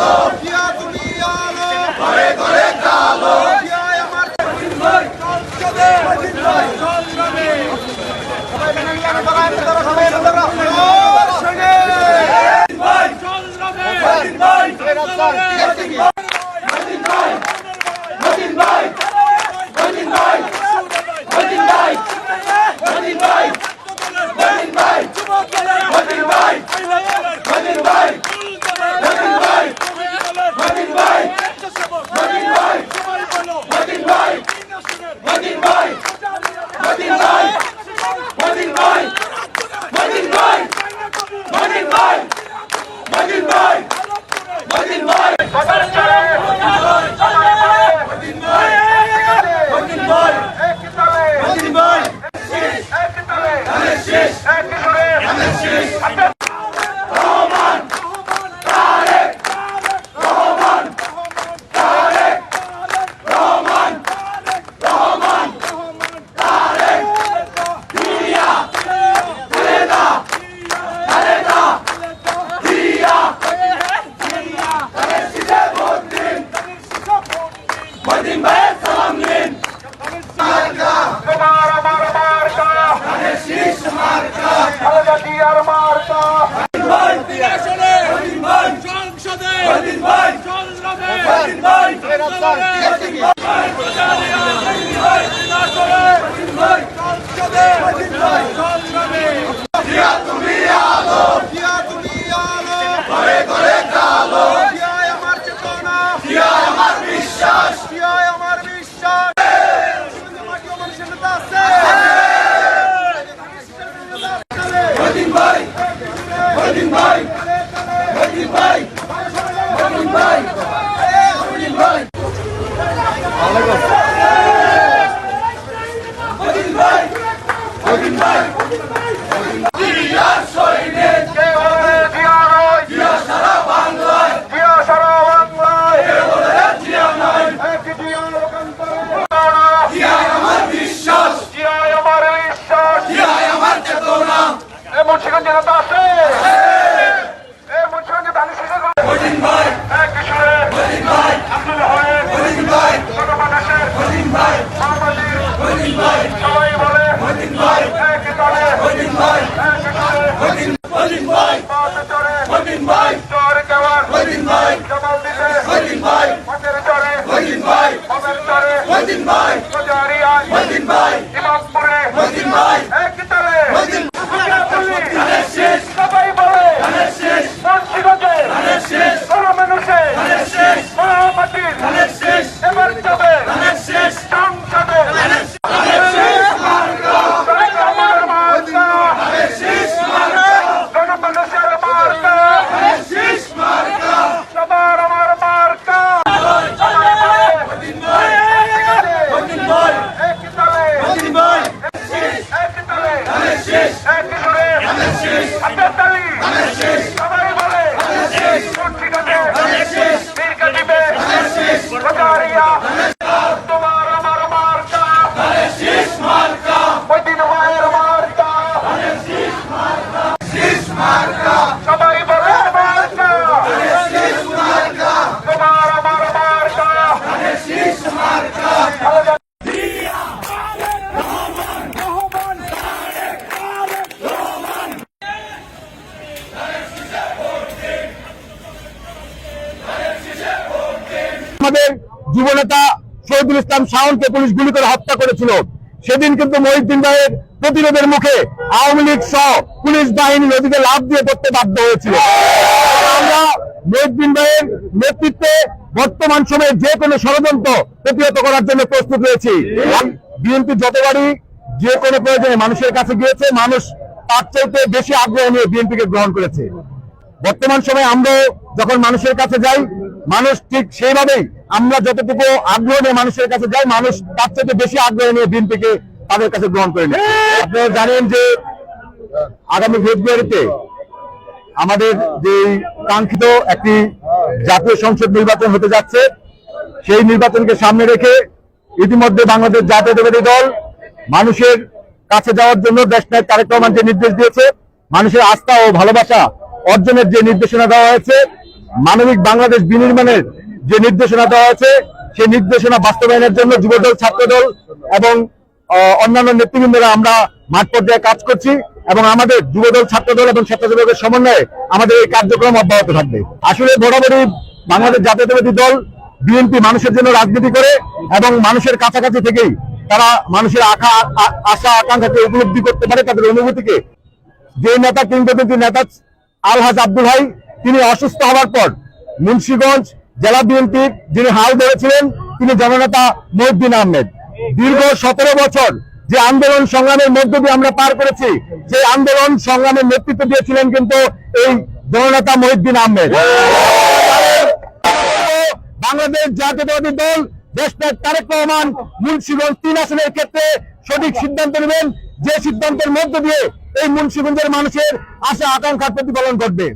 Lord. Mohiuddin ভাইয়ের সালাম নিন। সংসদে সংগ্রামে মতিন ভাই মতিন ভাই মতিন ভাই মতিন ভাই মতিন ভাই মতিন ভাই মতিন ভাই যুবনেতা শহীদুল ইসলাম শাহনকে পুলিশ গুলি করে হত্যা করেছিল। সেদিন কিন্তু মহিউদ্দিন ভাইয়ের প্রতিরোধের মুখে আওয়ামী লীগ সহ পুলিশ বাহিনী নদীতে লাভ দিয়ে পড়তে বাধ্য হয়েছিল। আমরা মহিউদ্দিন ভাইয়ের নেতৃত্বে বর্তমান সময়ে যে কোনো ষড়যন্ত্র প্রতিহত করার জন্য প্রস্তুত রয়েছি। বিএনপি যতবারই যে কোনো প্রয়োজনে মানুষের কাছে গিয়েছে, মানুষ তার চাইতে বেশি আগ্রহ নিয়ে বিএনপিকে গ্রহণ করেছে। বর্তমান সময়ে আমরাও যখন মানুষের কাছে যাই, মানুষ ঠিক সেইভাবেই আমরা যতটুকু আগ্রহ নিয়ে মানুষের কাছে যাই, মানুষ তার চাইতে বেশি আগ্রহ নিয়ে বিএনপিকে তাদের কাছে গ্রহণ করে নেয় আপনারা জানেন যে আগামী ফেব্রুয়ারিতে আমাদের যে কাঙ্ক্ষিত একটি জাতীয় সংসদ নির্বাচন হতে যাচ্ছে, সেই নির্বাচনকে সামনে রেখে ইতিমধ্যে বাংলাদেশ জাতীয়তাবাদী দল মানুষের কাছে যাওয়ার জন্য দেশনায়ক তারেক রহমান যে নির্দেশ দিয়েছে। মানুষের আস্থা ও ভালোবাসা অর্জনের যে নির্দেশনা দেওয়া হয়েছে, মানবিক বাংলাদেশ বিনির্মাণের যে নির্দেশনা দেওয়া হয়েছে সেই নির্দেশনা বাস্তবায়নের জন্য যুবদল, ছাত্রদল এবং অন্যান্য নেতৃবৃন্দরা আমরা মাঠ পর্যায়ে কাজ করছি এবং আমাদের যুবদল, ছাত্রদল এবং স্বেচ্ছাসেবকের সমন্বয়ে আমাদের এই কার্যক্রম অব্যাহত থাকবে। আসলে বরাবরই বাংলাদেশ জাতীয়তাবাদী দল বিএনপি মানুষের জন্য রাজনীতি করে এবং মানুষের কাছাকাছি থেকেই তারা মানুষের আশা আশা, আকাঙ্ক্ষাকে উপলব্ধি করতে পারে তাদের অনুভূতিকে। যে নেতা কিংবদন্তি নেতা আলহাজ আব্দুল হাই, তিনি অসুস্থ হওয়ার পর মুন্সিগঞ্জ জেলা বিএনপির যিনি হাল ধরেছিলেন, তিনি জননেতা মহিউদ্দিন আহমেদ। দীর্ঘ সতেরো বছর যে আন্দোলন সংগ্রামের মধ্য দিয়ে আমরা পার করেছি, সেই আন্দোলন সংগ্রামের নেতৃত্ব দিয়েছিলেন কিন্তু এই জননেতা মহিউদ্দিন আহমেদ। বাংলাদেশ জাতীয়তাবাদী দল দেশনায়ক তারেক রহমান মুন্সিগঞ্জ তিন আসনের ক্ষেত্রে সঠিক সিদ্ধান্ত নেবেন। যে সিদ্ধান্তের মধ্য দিয়ে এই মুন্সিগঞ্জের মানুষের আশা আকাঙ্ক্ষার প্রতিফলন ঘটবে।